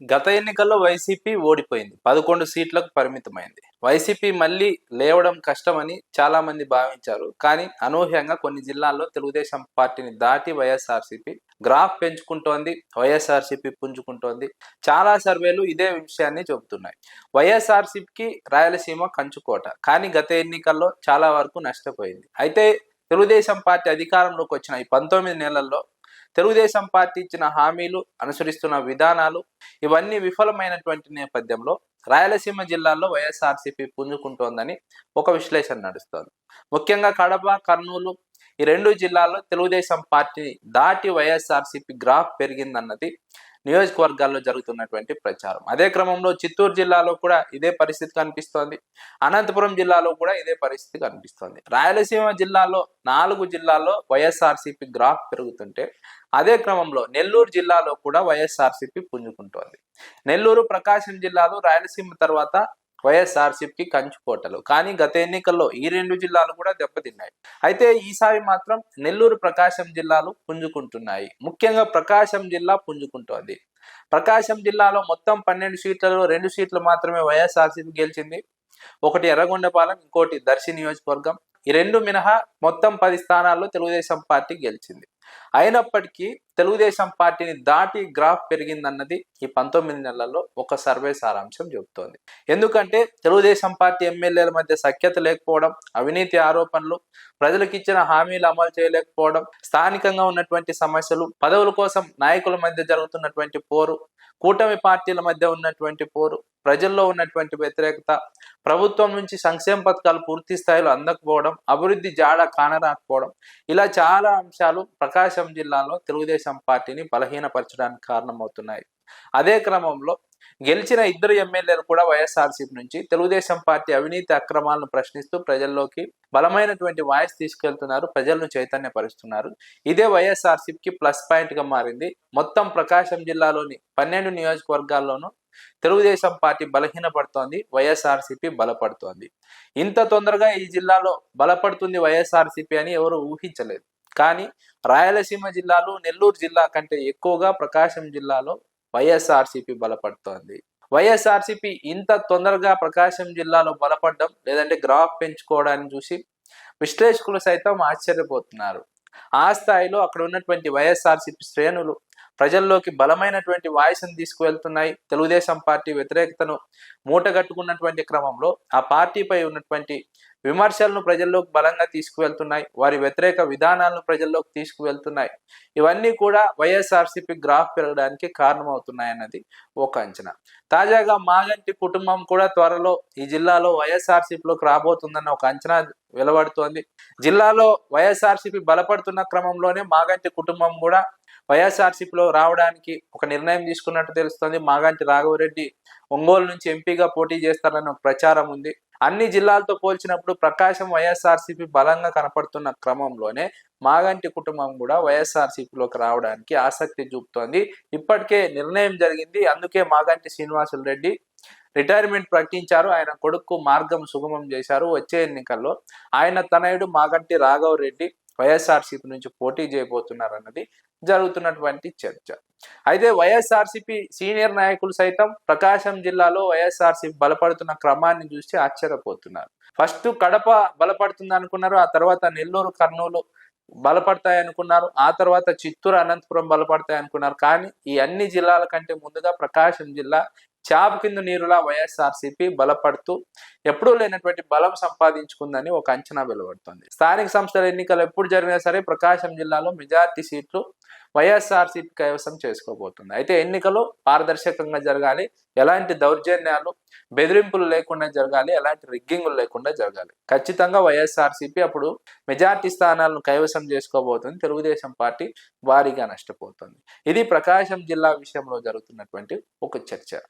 గత ఎన్నికల్లో వైసీపీ ఓడిపోయింది. పదకొండు సీట్లకు పరిమితమైంది. వైసీపీ మళ్ళీ లేవడం కష్టమని చాలా మంది భావించారు. కానీ అనూహ్యంగా కొన్ని జిల్లాల్లో తెలుగుదేశం పార్టీని దాటి వైఎస్ఆర్సీపీ గ్రాఫ్ పెంచుకుంటోంది వైఎస్ఆర్సీపీ పుంజుకుంటోంది. చాలా సర్వేలు ఇదే విషయాన్ని చెబుతున్నాయి. వైఎస్ఆర్సీపీకి రాయలసీమ కంచుకోట. కానీ గత ఎన్నికల్లో చాలా వరకు నష్టపోయింది. అయితే తెలుగుదేశం పార్టీ అధికారంలోకి వచ్చిన ఈ పంతొమ్మిది నెలల్లో తెలుగుదేశం పార్టీ ఇచ్చిన హామీలు అనుసరిస్తున్న విధానాలు ఇవన్నీ విఫలమైనటువంటి నేపథ్యంలో రాయలసీమ జిల్లాల్లో వైఎస్ఆర్సీపీ పుంజుకుంటోందని ఒక విశ్లేషణ నడుస్తోంది. ముఖ్యంగా కడప కర్నూలు ఈ రెండు జిల్లాల్లో తెలుగుదేశం పార్టీని దాటి వైఎస్ఆర్సీపీ గ్రాఫ్ పెరిగిందన్నది నియోజకవర్గాల్లో జరుగుతున్నటువంటి ప్రచారం. అదే క్రమంలో చిత్తూరు జిల్లాలో కూడా ఇదే పరిస్థితి కనిపిస్తోంది. అనంతపురం జిల్లాలో కూడా ఇదే పరిస్థితి కనిపిస్తోంది. రాయలసీమ జిల్లాలో నాలుగు జిల్లాల్లో వైఎస్ఆర్సీపీ గ్రాఫ్ పెరుగుతుంటే అదే క్రమంలో నెల్లూరు జిల్లాలో కూడా వైఎస్ఆర్సీపీ పుంజుకుంటోంది. నెల్లూరు ప్రకాశం జిల్లాలో రాయలసీమ తర్వాత వైఎస్ఆర్సీపీకి కంచుకోటలు. కానీ గత ఎన్నికల్లో ఈ రెండు జిల్లాలు కూడా దెబ్బతిన్నాయి. అయితే ఈసారి మాత్రం నెల్లూరు ప్రకాశం జిల్లాలు పుంజుకుంటున్నాయి. ముఖ్యంగా ప్రకాశం జిల్లా పుంజుకుంటోంది. ప్రకాశం జిల్లాలో మొత్తం పన్నెండు సీట్లలో రెండు సీట్లు మాత్రమే వైఎస్ఆర్సీపీ గెలిచింది. ఒకటి ఎర్రగొండపాలెం ఇంకోటి దర్శి నియోజకవర్గం. ఈ రెండు మినహా మొత్తం పది స్థానాల్లో తెలుగుదేశం పార్టీ గెలిచింది. అయినప్పటికీ తెలుగుదేశం పార్టీని దాటి గ్రాఫ్ పెరిగిందన్నది ఈ పంతొమ్మిది నెలల్లో ఒక సర్వే సారాంశం చెబుతోంది. ఎందుకంటే తెలుగుదేశం పార్టీ ఎమ్మెల్యేల మధ్య సఖ్యత లేకపోవడం అవినీతి ఆరోపణలు ప్రజలకు ఇచ్చిన హామీలు అమలు చేయలేకపోవడం స్థానికంగా ఉన్నటువంటి సమస్యలు పదవుల కోసం నాయకుల మధ్య జరుగుతున్నటువంటి పోరు కూటమి పార్టీల మధ్య ఉన్నటువంటి పోరు ప్రజల్లో ఉన్నటువంటి వ్యతిరేకత ప్రభుత్వం నుంచి సంక్షేమ పథకాలు పూర్తి స్థాయిలో అందకపోవడం అభివృద్ధి జాడ కానరాకపోవడం ఇలా చాలా అంశాలు ప్రకాశం ప్రకాశం జిల్లాలో తెలుగుదేశం పార్టీని బలహీనపరచడానికి కారణమవుతున్నాయి. అదే క్రమంలో గెలిచిన ఇద్దరు ఎమ్మెల్యేలు కూడా వైఎస్ఆర్సీపీ నుంచి తెలుగుదేశం పార్టీ అవినీతి అక్రమాలను ప్రశ్నిస్తూ ప్రజల్లోకి బలమైనటువంటి వాయిస్ తీసుకెళ్తున్నారు ప్రజలను చైతన్యపరుస్తున్నారు. ఇదే వైఎస్ఆర్సీపీకి ప్లస్ పాయింట్గా మారింది. మొత్తం ప్రకాశం జిల్లాలోని పన్నెండు నియోజకవర్గాల్లోనూ తెలుగుదేశం పార్టీ బలహీనపడుతోంది వైఎస్ఆర్సీపీ బలపడుతోంది. ఇంత తొందరగా ఈ జిల్లాలో బలపడుతుంది వైఎస్ఆర్సీపీ అని ఎవరు ఊహించలేదు. కానీ రాయలసీమ జిల్లాలో నెల్లూరు జిల్లా కంటే ఎక్కువగా ప్రకాశం జిల్లాలో వైఎస్ఆర్సీపీ బలపడుతోంది. వైఎస్ఆర్సీపీ ఇంత తొందరగా ప్రకాశం జిల్లాలో బలపడడం లేదంటే గ్రాఫ్ పెంచుకోవడాన్ని చూసి విశ్లేషకులు సైతం ఆశ్చర్యపోతున్నారు. ఆ స్థాయిలో అక్కడ ఉన్నటువంటి వైఎస్ఆర్సీపీ శ్రేణులు ప్రజల్లోకి బలమైనటువంటి వాయిస్ని తీసుకువెళ్తున్నాయి. తెలుగుదేశం పార్టీ వ్యతిరేకతను మూటగట్టుకున్నటువంటి క్రమంలో ఆ పార్టీపై ఉన్నటువంటి విమర్శలను ప్రజల్లోకి బలంగా తీసుకువెళ్తున్నాయి. వారి వ్యతిరేక విధానాలను ప్రజల్లోకి తీసుకువెళ్తున్నాయి. ఇవన్నీ కూడా వైఎస్ఆర్సీపీ గ్రాఫ్ పెరగడానికి కారణమవుతున్నాయన్నది ఒక అంచనా. తాజాగా మాగంటి కుటుంబం కూడా త్వరలో ఈ జిల్లాలో వైఎస్ఆర్సీపీలోకి రాబోతుందన్న ఒక అంచనా వెలువడుతోంది. జిల్లాలో వైఎస్ఆర్సీపీ బలపడుతున్న క్రమంలోనే మాగంటి కుటుంబం కూడా వైఎస్ఆర్సీపీలో రావడానికి ఒక నిర్ణయం తీసుకున్నట్టు తెలుస్తోంది. మాగంటి రాఘవరెడ్డి ఒంగోలు నుంచి ఎంపీగా పోటీ చేస్తారన్న ప్రచారం ఉంది. అన్ని జిల్లాలతో పోల్చినప్పుడు ప్రకాశం వైఎస్ఆర్సీపీ బలంగా కనపడుతున్న క్రమంలోనే మాగంటి కుటుంబం కూడా వైఎస్ఆర్సీపీలోకి రావడానికి ఆసక్తి చూపుతోంది. ఇప్పటికే నిర్ణయం జరిగింది. అందుకే మాగంటి శ్రీనివాసులు రెడ్డి రిటైర్మెంట్ ప్రకటించారు. ఆయన కొడుకు మార్గం సుగమం చేశారు. వచ్చే ఎన్నికల్లో ఆయన తనయుడు మాగంటి రాఘవ్ రెడ్డి వైఎస్ఆర్సీపీ నుంచి పోటీ చేయబోతున్నారు అన్నది జరుగుతున్నటువంటి చర్చ. అయితే వైఎస్ఆర్సీపీ సీనియర్ నాయకులు సైతం ప్రకాశం జిల్లాలో వైఎస్ఆర్సీపీ బలపడుతున్న క్రమాన్ని చూసి ఆశ్చర్యపోతున్నారు. ఫస్ట్ కడప బలపడుతుంది అనుకున్నారు ఆ తర్వాత నెల్లూరు కర్నూలు బలపడతాయి అనుకున్నారు ఆ తర్వాత చిత్తూరు అనంతపురం బలపడతాయి అనుకున్నారు. కానీ ఈ అన్ని జిల్లాల కంటే ముందుగా ప్రకాశం జిల్లా చాప కింద నీరులా వైఎస్ఆర్సీపీ బలపడుతూ ఎప్పుడూ లేనటువంటి బలం సంపాదించుకుందని ఒక అంచనా వెలువడుతుంది. స్థానిక సంస్థల ఎన్నికలు ఎప్పుడు జరిగినా సరే ప్రకాశం జిల్లాలో మెజార్టీ సీట్లు వైఎస్ఆర్సీపీ కైవసం చేసుకోబోతుంది. అయితే ఎన్నికలు పారదర్శకంగా జరగాలి ఎలాంటి దౌర్జన్యాలు బెదిరింపులు లేకుండా జరగాలి ఎలాంటి రిగ్గింగులు లేకుండా జరగాలి. ఖచ్చితంగా వైఎస్ఆర్సీపీ అప్పుడు మెజార్టీ స్థానాలను కైవసం చేసుకోబోతుంది. తెలుగుదేశం పార్టీ భారీగా నష్టపోతుంది. ఇది ప్రకాశం జిల్లా విషయంలో జరుగుతున్నటువంటి ఒక చర్చ.